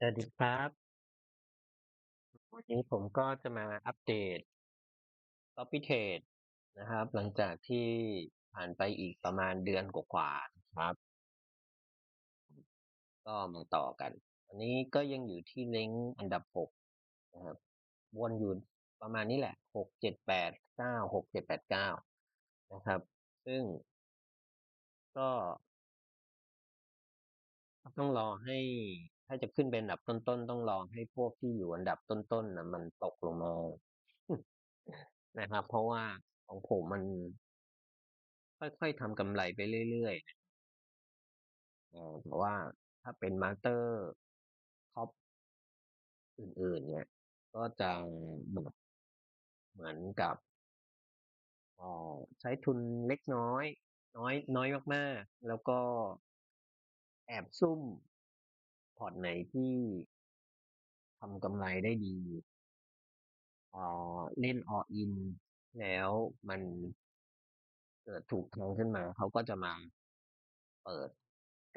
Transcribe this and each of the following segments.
สวัสดีครับ วันนี้ผมก็จะมาอัปเดต Copy Trade นะครับ หลังจากที่ผ่านไปอีกประมาณเดือนกว่าๆนะครับ ก็มาต่อกัน อันนี้ก็ยังอยู่ที่ลิงก์อันดับหกนะครับ วนอยู่ประมาณนี้แหละหกเจ็ดแปดเก้าหกเจ็ดแปดเก้านะครับ ซึ่งก็ต้องรอให้ ถ้าจะขึ้นเป็นอันดับต้นๆต้องรอให้พวกที่อยู่อันดับต้นๆนะมันตกลงมานะครับ เพราะว่าของผมมัน ค่อยๆทำกำไรไปเรื่อยๆอ่าแต่ว่าถ้าเป็นมาสเตอร์ท็อปอื่น ๆ เนี่ย ก็จะแบบเหมือนกับออใช้ทุนเล็กน้อย น้อยน้อยมากๆ แล้วก็แอบซุ่ม พอร์ตไหนที่ทำกำไรได้ดีเอ่อเล่น all in แล้วมันเกิดถูกทางขึ้นมา เขาก็จะมาเปิด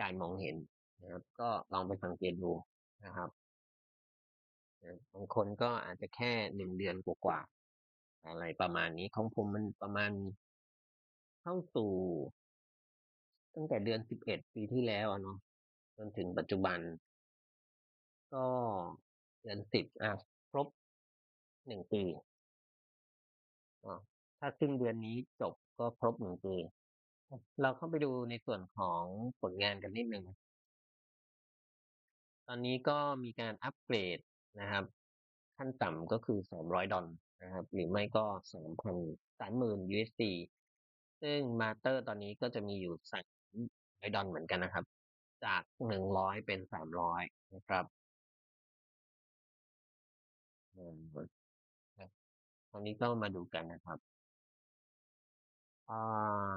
การมองเห็นนะครับ ก็ลองไปสังเกตดูนะครับนะบางคนก็อาจจะแค่หนึ่งเดือนกว่าๆอะไรประมาณนี้ของผมมันประมาณเข้าสู่ ตั้งแต่เดือนสิบเอ็ดปีที่แล้วอะเนาะจนถึงปัจจุบัน ก็เดือนสิบอะครบหนึ่งปีอะถ้าครึ่งเดือนนี้จบก็ครบหนึ่งปี เราเข้าไปดูในส่วนของผลงานกันนิดนึง ตอนนี้ก็มีการอัปเกรดนะครับ ขั้นต่ำก็คือสามร้อยดอลนะครับ หรือไม่ก็สามพันสามหมื่น USD ซึ่งมาเตอร์ตอนนี้ก็จะมีอยู่สามร้อยดอลเหมือนกันนะครับ จากหนึ่งร้อยเป็นสามร้อยนะครับ อืมตอนนี้ก็มาดูกันนะครับ อ่า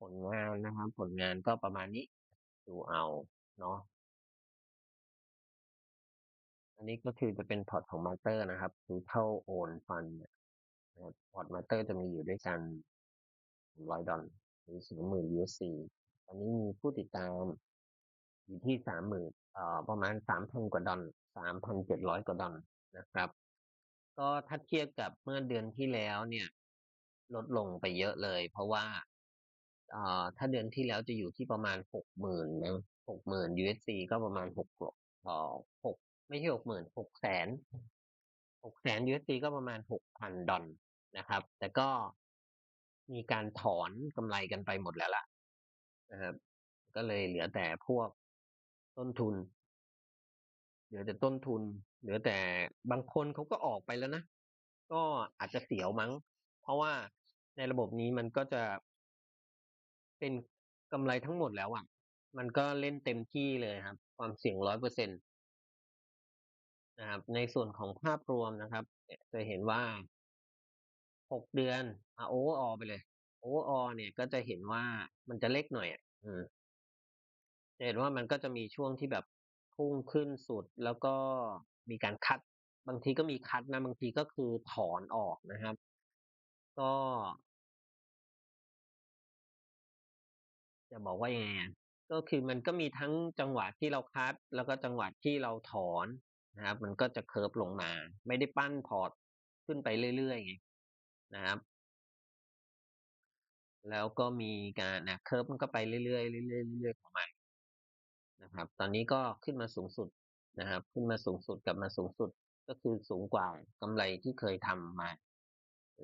ผลงานนะครับ ผลงานก็ประมาณนี้ ดูเอาเนาะ อันนี้ก็คือจะเป็นพอร์ตของมาเตอร์นะครับ total own fund เนี่ยนะครับพอร์ตมาเตอร์จะมีอยู่ด้วยกันร้อยดอลหรือสองหมื่น USD ตอนนี้มีผู้ติดตามอยู่ที่สามหมื่น เอ่อประมาณสามพันกว่าดอลสามพันเจ็ดร้อยกว่าดอลนะครับ ก็ถ้าเทียบกับเมื่อเดือนที่แล้วเนี่ย ลดลงไปเยอะเลย เพราะว่าเอ่อถ้าเดือนที่แล้วจะอยู่ที่ประมาณหกหมื่นนะหกหมื่น USD ก็ประมาณหกเอ่อหกไม่ใช่หกหมื่นหกแสนหกแสน USD ก็ประมาณหกพันดอลนะครับ แต่ก็มีการถอนกำไรกันไปหมดแล้วล่ะนะครับ ก็เลยเหลือแต่พวก ต้นทุน เหลือแต่ต้นทุน เหลือแต่บางคนเขาก็ออกไปแล้วนะ ก็อาจจะเสียวมั้ง เพราะว่าในระบบนี้มันก็จะเป็นกำไรทั้งหมดแล้วอะ มันก็เล่นเต็มที่เลยครับ ความเสี่ยงร้อยเปอร์เซ็นตนะครับ ในส่วนของภาพรวมนะครับ จะเห็นว่าหกเดือนอโอเวอร์ออไปเลยโอเวอร์ออเนี่ยก็จะเห็นว่ามันจะเล็กหน่อยอะอืม จะเห็นว่ามันก็จะมีช่วงที่แบบพุ่งขึ้นสุด แล้วก็มีการคัด บางทีก็มีคัดนะบางทีก็คือถอนออกนะครับ ก็จะบอกว่ายังไงก็คือมันก็มีทั้งจังหวะที่เราคัด แล้วก็จังหวะที่เราถอนนะครับ มันก็จะเคิร์ฟลงมา ไม่ได้ปั้นพอร์ตขึ้นไปเรื่อยๆไงนะครับ แล้วก็มีการนะเคิร์ฟมันก็ไปเรื่อยๆเรื่อยๆเรื่อยๆของมัน นะครับ ตอนนี้ก็ขึ้นมาสูงสุดนะครับ ขึ้นมาสูงสุดกลับมาสูงสุดก็คือสูงกว่ากำไรที่เคยทำมา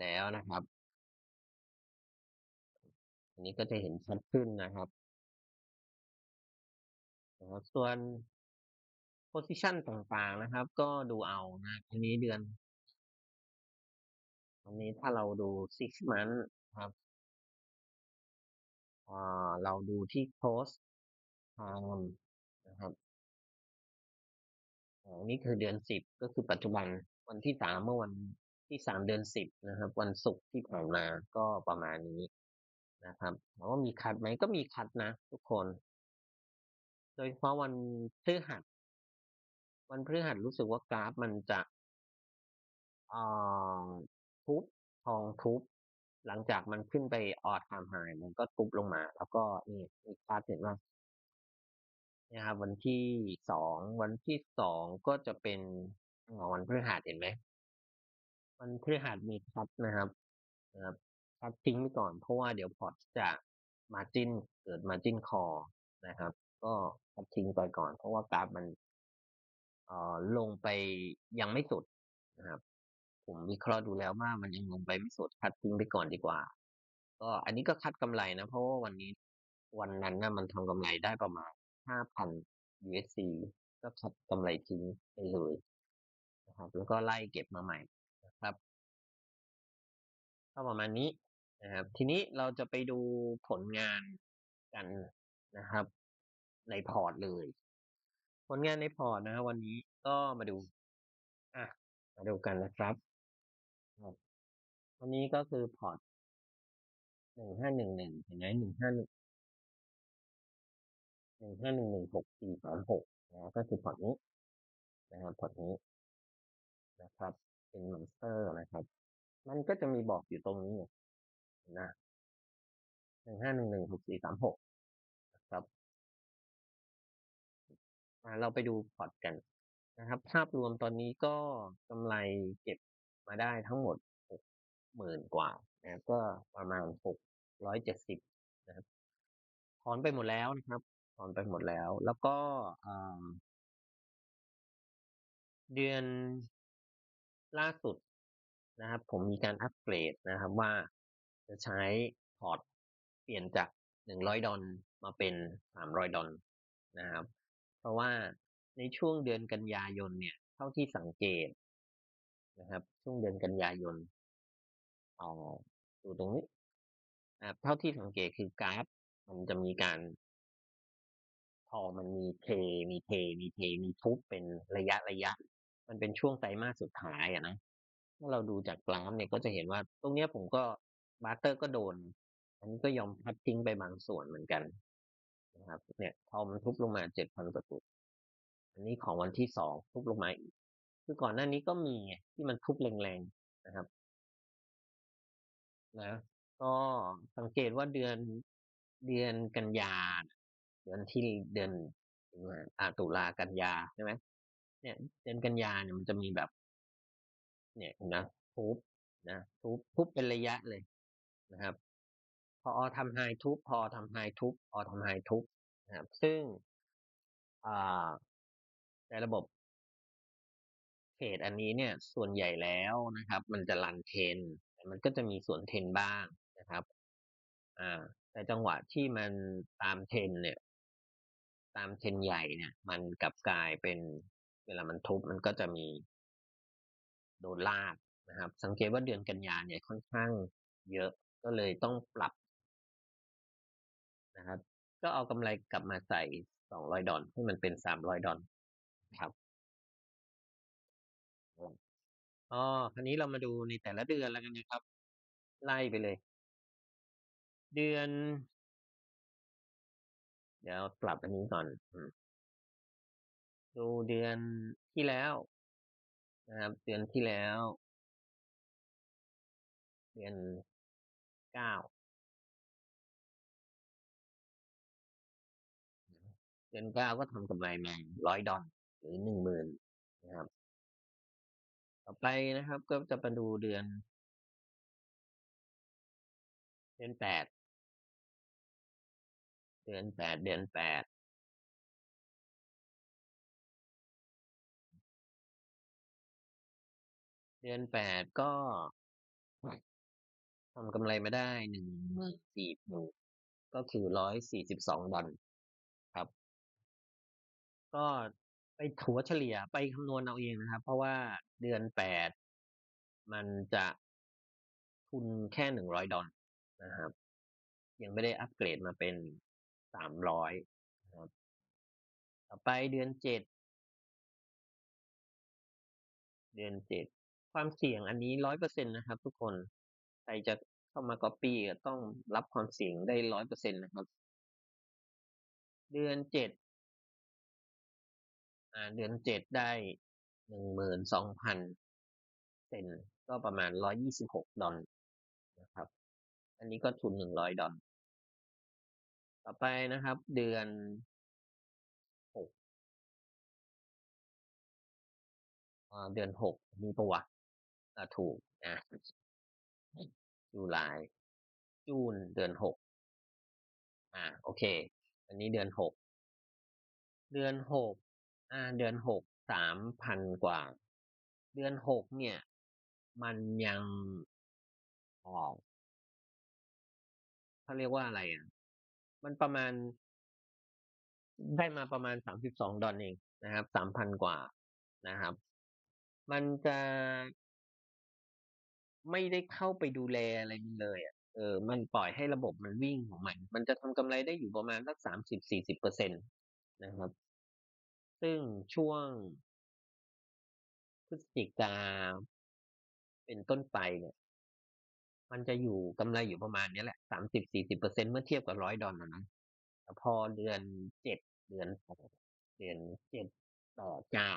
แล้วนะครับ อันนี้ก็จะเห็นชัดขึ้นนะครับนะครับส่วน position ต่างๆนะครับ ก็ดูเอานะอันนี้เดือนอันนี้ถ้าเราดู six month ครับอ่าเราดูที่ close time ครับอันนี้คือเดือนสิบก็คือปัจจุบัน วันที่สามเมื่อวันที่สามเดือนสิบนะครับ วันศุกร์ที่ผ่านมา ก็ประมาณนี้นะครับ ถามว่ามีคัดไหม ก็มีคัดนะทุกคน โดยเฉพาะวันพฤหัส วันพฤหัสรู้สึกว่ากราฟมันจะ เอ่อ ทุบทองทุบ หลังจากมันขึ้นไปออดไทม์ไฮมันก็ทุบลงมา แล้วก็นี่มีคาดเห็นว่า นะครับ วันที่สองวันที่สองก็จะเป็นวันพฤหัส เห็นไหม วันพฤหัสมีคัดนะครับ นะครับ คัดทิ้งไปก่อน เพราะว่าเดี๋ยวพอร์ตจะมาจินเกิดมาจินคอนะครับ ก็คัดทิ้งไปก่อน เพราะว่ากราฟมัน เอ่อ ลงไปยังไม่สุดนะครับ ผมวิเคราะห์ดูแล้วว่า มันยังลงไปไม่สุด คัดทิ้งไปก่อนดีกว่า ก็ อันนี้ก็คัดกำไรนะ เพราะว่าวันนี้ วันนั้นนะมันทำกำไรได้ประมาณ ห้าพัน USD ก็คัดกำไรทิ้งไปเลยนะครับ แล้วก็ไล่เก็บมาใหม่นะครับ ก็ประมาณนี้นะครับ ทีนี้เราจะไปดูผลงานกันนะครับ ในพอร์ตเลย ผลงานในพอร์ตนะครับวันนี้ก็มาดูอะมาดูกันนะครับวันนี้ก็คือพอร์ตหนึ่งห้าหนึ่งหนึ่งเห็นไหมหนึ่งห้าหนึ่ง หนึ่งห้าหนึ่งหนึ่งหกสี่สามหกนะก็คือพอร์ตนี้นะครับพอร์ตนี้นะครับ เป็นมอนสเตอร์นะครับ มันก็จะมีบอกอยู่ตรงนี้นะหนึ่งห้าหนึ่งหนึ่งหกสี่สามหกนะครับเราไปดูพอร์ตกันนะครับ ภาพรวมตอนนี้ก็กำไรเก็บมาได้ทั้งหมดหกหมื่นกว่านะก็ประมาณหกร้อยเจ็ดสิบนะครับถอนไปหมดแล้วนะครับ ถอนไปหมดแล้ว แล้วก็เดือนล่าสุดนะครับ ผมมีการอัปเกรดนะครับว่าจะใช้พอร์ตเปลี่ยนจากหนึ่งร้อยดอลมาเป็นสามร้อยดอลนะครับ เพราะว่าในช่วงเดือนกันยายนเนี่ย เท่าที่สังเกตนะครับ ช่วงเดือนกันยายนเอาดูตรงนี้เท่าที่สังเกตคือกราฟ มันจะมีการ พอมันมีเท มีเท มีเท มีทุบเป็นระยะระยะ มันเป็นช่วงไตรมาสสุดท้ายอะนะถ้าเราดูจากกราฟเนี่ยก็จะเห็นว่า ตรงเนี้ยผมก็บาร์เตอร์ก็โดน อันนี้ก็ยอมพัดทิ้งไปบางส่วนเหมือนกันนะครับ เนี่ยพอมันทุบลงมาเจ็ดพันกว่าจุด อันนี้ของวันที่สองทุบลงมาอีก คือก่อนหน้านี้ก็มีที่มันทุบแรงๆนะครับ นะ ก็สังเกตว่าเดือนเดือนกันยา เดือนที่เดือนอ่าตุลากันยาใช่ไหมเนี่ยเดือนกันยาเนี่ยมันจะมีแบบ เนี่ยนะทุบนะทุบทุบเป็นระยะเลยนะครับ พอทำไฮทุบพอทำไฮทุบพอทำไฮทุบนะครับ ซึ่งในระบบเทรดอันนี้เนี่ยส่วนใหญ่แล้วนะครับ มันจะรันเทนมันก็จะมีส่วนเทนบ้างนะครับ อ่าแต่จังหวะที่มันตามเทนเนี่ย ตามเทนใหญ่เนี่ย มันกลับกลายเป็น เวลามันทุบมันก็จะมีโดนลากนะครับ สังเกตว่าเดือนกันยาเนี่ยค่อนข้างเยอะก็เลยต้องปรับนะครับ ก็เอากำไรกลับมาใส่สองร้อยดอลให้มันเป็นสามร้อยดอลครับอ๋อคราวนี้เรามาดูในแต่ละเดือนแล้วกันนะครับ ไล่ไปเลย เดือน เดี๋ยวปรับอันนี้ก่อนดูเดือนที่แล้วนะครับ เดือนที่แล้ว เดือนเก้าเดือนเก้าก็ทำกำไรมาร้อยดอลหรือหนึ่งหมื่นนะครับ ต่อไปนะครับ ก็จะมาดูเดือน เดือนแปด เดือนแปดเดือนแปดเดือนแปดก็ ทำกำไรมาได้หนึ่งหมื่นสี่พันก็คือร้อยสี่สิบสองดอลครับ ก็ไปถัวเฉลี่ยไปคำนวณเอาเองนะครับ เพราะว่าเดือนแปดมันจะทุนแค่หนึ่งร้อยดอลนะครับ ยังไม่ได้อัปเกรดมาเป็น สามร้อยครับต่อไปเดือนเจ็ดเดือนเจ็ดความเสี่ยงอันนี้ร้อยเปอร์เซ็นนะครับ ทุกคนใครจะเข้ามาก๊อปปี้ก็ต้องรับความเสี่ยงได้ร้อยเปอร์เซ็นนะครับ เดือนเจ็ดเดือนเจ็ดได้หนึ่งหมื่นสองพันเซนก็ประมาณร้อยยี่สิบหกดอลนะครับ อันนี้ก็ทุนหนึ่งร้อยดอล ต่อไปนะครับ เดือนหกเดือนหกมีตัวถูกนะจุลจูนเดือนหกอ่าโอเค อันนี้เดือนหกเดือนหกอ่าเดือนหกสามพันกว่า เดือนหกเนี่ย มันยังออกเขาเรียกว่าอะไรอะ มันประมาณ ได้มาประมาณสามสิบสองดอลเองนะครับสามพันกว่านะครับ มันจะไม่ได้เข้าไปดูแลอะไรมันเลยอะเออ มันปล่อยให้ระบบมันวิ่งของมัน มันจะทำกำไรได้อยู่ประมาณสักสามสิบสี่สิบเปอร์เซ็นตนะครับ ซึ่งช่วงพฤศจิกาเป็นต้นไปเนี่ย มันจะอยู่กำไรอยู่ประมาณนี้แหละสามสิบสี่สิบเปอร์เซ็นเมื่อเทียบกับร้อยดอลลาร์นะแต่พอเดือนเจ็ดเดือนเดือนเจ็ดต่อเก้า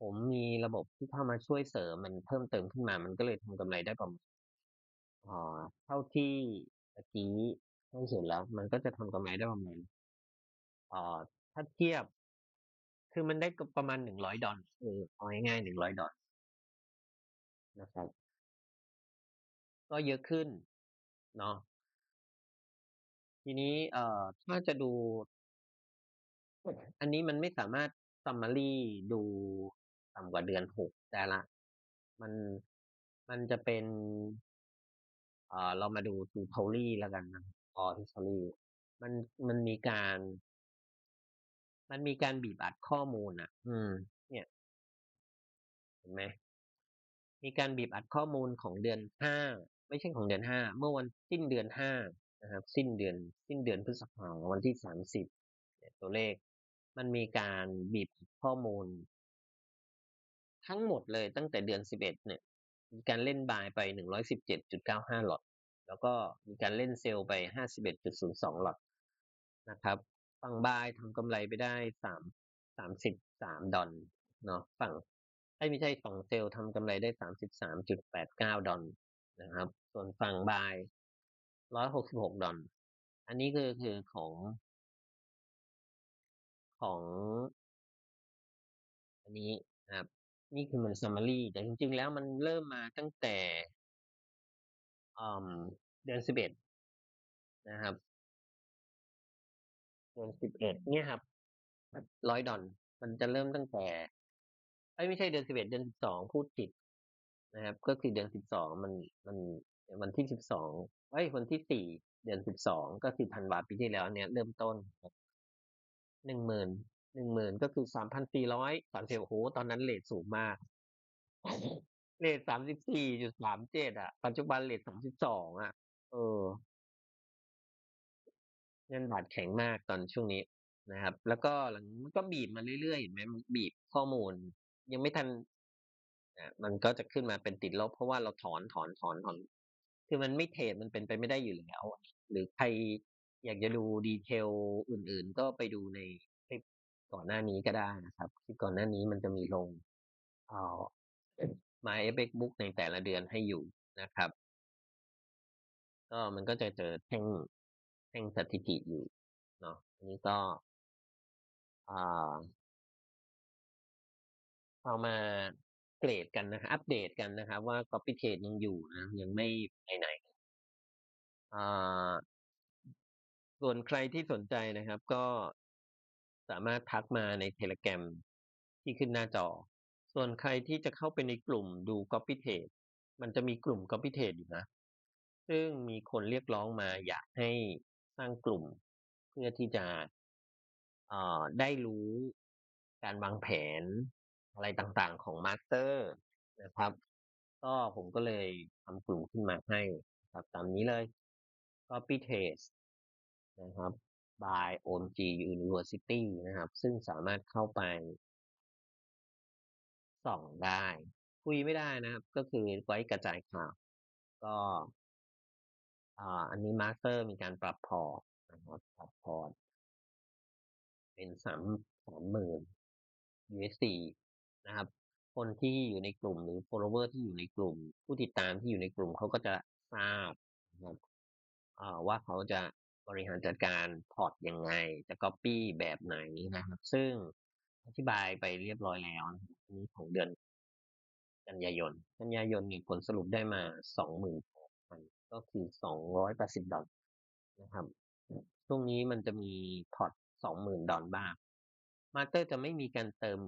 ผมมีระบบที่เข้ามาช่วยเสริมมันเพิ่มเติมขึ้นมา มันก็เลยทำกำไรได้ประมาณอ่าเท่าที่ตะกี้ให้เห็นแล้ว มันก็จะทำกำไรได้ประมาณอ่าถ้าเทียบ คือมันได้ประมาณหนึ่งร้อยดอลเออเอาง่ายๆหนึ่งร้อยดอลนะครับ ก็เยอะขึ้นเนาะ ทีนี้ เอ่อ ถ้าจะดู อันนี้มันไม่สามารถ summary ดูต่ำกว่าเดือนหกได้ละมัน มันจะเป็น เอ่อ เรามาดู Tutory แล้วกันนะออ tutorial มัน มันมีการ มันมีการบีบอัดข้อมูลอะ อืม เนี่ย เห็นไหม มีการบีบอัดข้อมูลของเดือนห้า ไม่ใช่ของเดือนห้าเมื่อวันสิ้นเดือนห้านะครับสิ้นเดือนสิ้นเดือนพฤษภาวันที่สามสิบตัวเลข มันมีการบีบข้อมูล ทั้งหมดเลยตั้งแต่เดือนสิบเอ็ดเนี่ยมีการเล่นบายไปหนึ่งร้อยสิบเจ็ดจุดเก้าห้าหลอด แล้วก็มีการเล่นเซลล์ไปห้าสิบเอ็ดจุดศูนย์สองหลอดนะครับ ฝั่งบายทำกำไรไปได้สามสามสิบสามดอลเนาะฝั่งไม่ใช่ฝั่งเซลล์ทำกำไรได้สามสิบสามจุดแปดเก้าดอล นะครับ ส่วนฝั่งบายร้อยหกสิบหกดอลอันนี้คือคือของของ อันนี้นะครับ นี่คือมัน summary แต่จริง ๆ แล้วมันเริ่มมาตั้งแต่เดือนสิบเอ็ดนะครับเดือนสิบเอ็ดเนี่ยครับร้อยดอลมันจะเริ่มตั้งแต่ ไม่ใช่เดือนสิบเอ็ดเดือนสิบสองพูดผิด นะครับ ก็คือเดือนสิบสองมันมันวันที่สิบสองไอ้วันที่สี่เดือนสิบสองก็คือธันวาปีที่แล้วเนี่ยเริ่มต้นหนึ่งหมื่นหนึ่งหมื่นก็คือสามพันสี่ร้อยสามสิบโอ้โหตอนนั้นเลทสูงมากเลทสามสิบสี่จุดสามเจ็ดอะ ปัจจุบันเลทสามสิบสองอะ เออ เงินบาทแข็งมากตอนช่วงนี้นะครับ แล้วก็หลังมันก็บีบมาเรื่อยๆเห็นไหมมันบีบข้อมูล ยังไม่ทัน อะมันก็จะขึ้นมาเป็นติดลบ เพราะว่าเราถอนถอนถอนถอน คือมันไม่เทรดมันเป็นไปไม่ได้อยู่แล้ว หรือใครอยากจะดูดีเทลอื่น ๆ ก็ไปดูในคลิปก่อนหน้านี้ก็ได้นะครับ คลิปก่อนหน้านี้มันจะมีลงเอ่อ My FX Book ในแต่ละเดือนให้อยู่นะครับ ก็มันก็จะเจอแท่งแท่งสถิติอยู่เนาะอันนี้ก็อ่าเอามา เกรดกันนะครับอัปเดตกันนะครับ ว่า copy trade ยังอยู่นะ ยังไม่ไปไหนส่วนใครที่สนใจนะครับ ก็สามารถทักมาใน Telegram ที่ขึ้นหน้าจอ ส่วนใครที่จะเข้าไปในกลุ่มดู copy trade มันจะมีกลุ่ม copy trade อยู่นะ ซึ่งมีคนเรียกร้องมาอยากให้สร้างกลุ่มเพื่อที่จะได้รู้การวางแผน อะไรต่าง ๆ ของมาสเตอร์นะครับ ก็ผมก็เลยทำกลุ่มขึ้นมาให้ครับตามนี้เลย copy trade นะครับ by OMG University นะครับ ซึ่งสามารถเข้าไป ส่องได้ คุยไม่ได้นะครับ ก็คือไว้กระจายข่าว ก็อันนี้มาสเตอร์มีการปรับพอร์ตนะครับปรับพอร์ตเป็นสามสามหมื่น USD นะครับ คนที่อยู่ในกลุ่มหรือ follower ที่อยู่ในกลุ่ม ผู้ติดตามที่อยู่ในกลุ่มเขาก็จะทราบนะครับว่าเขาจะบริหารจัดการพอร์ตยังไง จะ copy แบบไหนนะครับ ซึ่งอธิบายไปเรียบร้อยแล้วนี้ของเดือนกันยายน กันยายนเนี่ยผลสรุปได้มาสองหมื่นพันก็คือสองร้อยแปดสิบดอลนะครับ ช่วงนี้มันจะมีพอร์ตสองหมื่นดอลบ้างมาสเตอร์จะไม่มีการเติม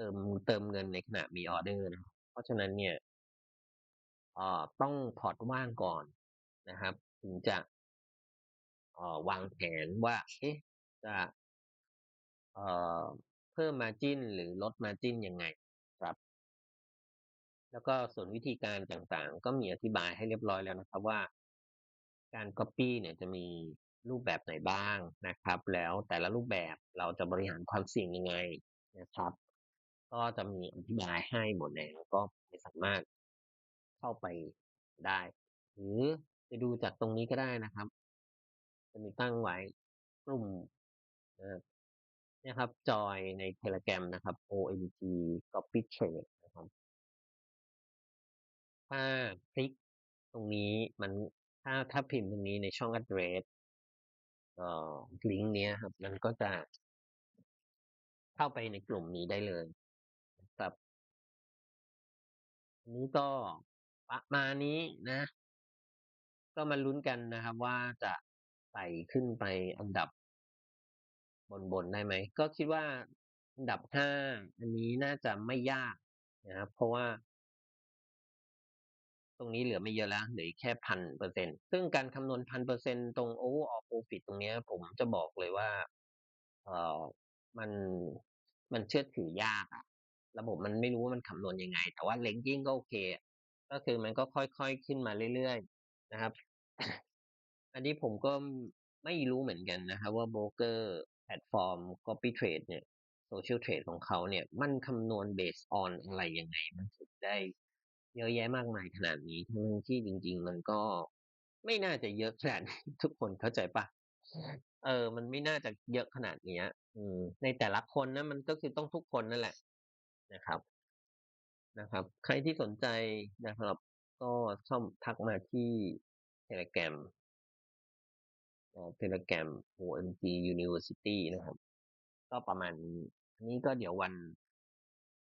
เติมเติมเงินในขณะมีออเดอร์นะเพราะฉะนั้นเนี่ยอ่อต้องพอร์ตว่างก่อนนะครับ ถึงจะอ่อวางแผนว่าเอ๊ะจะเอ่อเพิ่มมาจิ้นหรือลดมาจิ้นยังไงครับ แล้วก็ส่วนวิธีการต่างๆ ก็มีอธิบายให้เรียบร้อยแล้วนะครับว่า การ Copy เนี่ยจะมีรูปแบบไหนบ้างนะครับ แล้วแต่ละรูปแบบเราจะบริหารความเสี่ยงยังไงนะครับ ก็จะมีอธิบายให้หมดแล้ว ก็ไม่สามารถเข้าไปได้ หรือจะดูจากตรงนี้ก็ได้นะครับ จะมีตั้งไว้กลุ่มนะครับเนี่ยครับ จอยใน Telegram นะครับ OMG Copy Trade นะครับ ถ้าคลิกตรงนี้มันถ้าถ้าพิมพ์ตรงนี้ในช่อง address เอ่อลิงก์เนี้ยครับ มันก็จะเข้าไปในกลุ่มนี้ได้เลย ครับ อันนี้ก็ประมาณนี้นะ ก็มาลุ้นกันนะครับ ว่าจะไต่ขึ้นไปอันดับบนๆได้ไหม ก็คิดว่าอันดับห้าอันนี้น่าจะไม่ยากนะครับ เพราะว่า ตรงนี้เหลือไม่เยอะแล้วเหลือแค่พันเปอร์เซ็นซึ่งการคำนวณพันเปอร์เซ็นตรง overall profit ตรงเนี้ยผมจะบอกเลยว่า เออมันมันเชื่อถือยากอะ ระบบมันไม่รู้ว่ามันคำนวณยังไง แต่ว่า ranking ก็โอเค ก็คือมันก็ค่อยๆขึ้นมาเรื่อยๆนะครับ อันนี้ผมก็ไม่รู้เหมือนกันนะครับ ว่าโบรกเกอร์แพลตฟอร์ม copy trade เนี่ย social trade ของเขาเนี่ย มันคำนวณ based on อะไรยังไง มันถึงได้เยอะแยะมากมายขนาดนี้ทั้งที่จริง ๆ มันก็ไม่น่าจะเยอะขนาดนี้ทุกคนเข้าใจปะเออ มันไม่น่าจะเยอะขนาดเนี้ย อืม ในแต่ละคนนะมันก็คือต้องทุกคนนั่นแหละ นะครับ นะครับ ใครที่สนใจนะครับ ก็เข้าทักมาที่ Telegram เอ่อ Telegram OMG University นะครับ ก็ประมาณนี้นี้ก็เดี๋ยววัน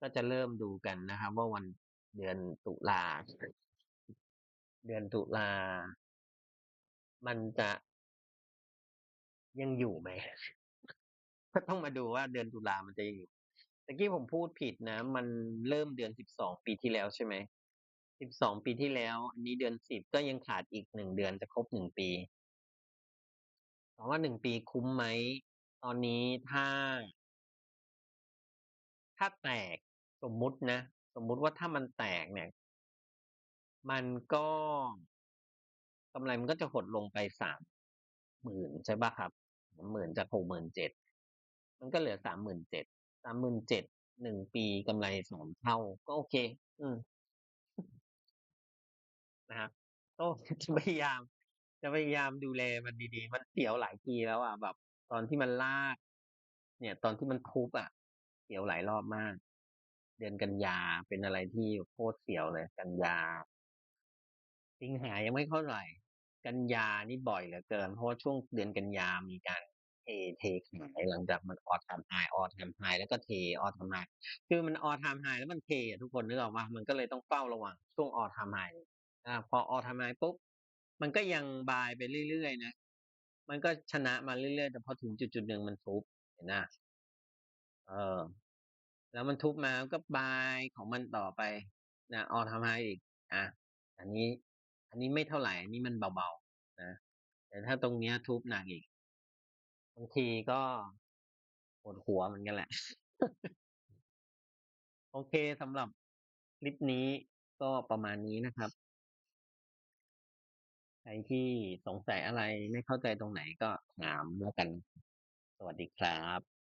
ก็จะเริ่มดูกันนะครับ ว่าวันเดือนตุลาเดือนตุลา มันจะยังอยู่ไหมก็ต้องมาดูว่าเดือนตุลามันจะยังอยู่ ตะกี้ผมพูดผิดนะ มันเริ่มเดือนสิบสองปีที่แล้วใช่ไหมสิบสองปีที่แล้ว อันนี้เดือนสิบก็ยังขาดอีกหนึ่งเดือนจะครบหนึ่งปีถามว่าหนึ่งปีคุ้มไหม ตอนนี้ถ้า ถ้าแตกสมมุตินะ สมมุติว่าถ้ามันแตกเนี่ย มันก็กำไรมันก็จะหดลงไปสามหมื่นใช่ป่ะครับหมื่นจากหกหมื่นเจ็ดมันก็เหลือสามหมื่นเจ็ด สามหมื่นเจ็ดหนึ่งปี กำไรสองเท่า ก็โอเค อืม นะครับ ก็จะพยายาม จะพยายามดูแลมันดีๆ มันเสียวหลายทีแล้วอะ แบบ ตอนที่มันลาก เนี่ย ตอนที่มันทุบอะ เสียวหลายรอบมาก เดือนกันยาเป็นอะไรที่โคตรเสียวเลย กันยา สิงหายังไม่เท่าไหร่ กันยานี่บ่อยเหลือเกิน เพราะช่วงเดือนกันยามีการ เทเทขายหลังจากมันออทำไฮออทำไฮแล้วก็เทออทำไฮคือมันออทำไฮแล้วมันเททุกคนนึกออกว่ามันก็เลยต้องเฝ้าระวังช่วงออทำไฮอ่าพอออทำไฮปุ๊บมันก็ยังบายไปเรื่อยๆนะมันก็ชนะมาเรื่อยๆแต่พอถึงจุดจุดๆหนึ่งมันทุบเห็นนะเออ แล้วมันทุบมาก็บายของมันต่อไปนะออทำไฮอีกอะอันนี้ อันนี้ไม่เท่าไหร่อันนี้มันเบาๆนะแต่ถ้าตรงเนี้ยทุบหนักอีก บางทีก็ปวดหัวเหมือนกันแหละ โอเคสำหรับคลิปนี้ก็ประมาณนี้นะครับ ใครที่สงสัยอะไรไม่เข้าใจตรงไหนก็ถามแล้วกัน สวัสดีครับ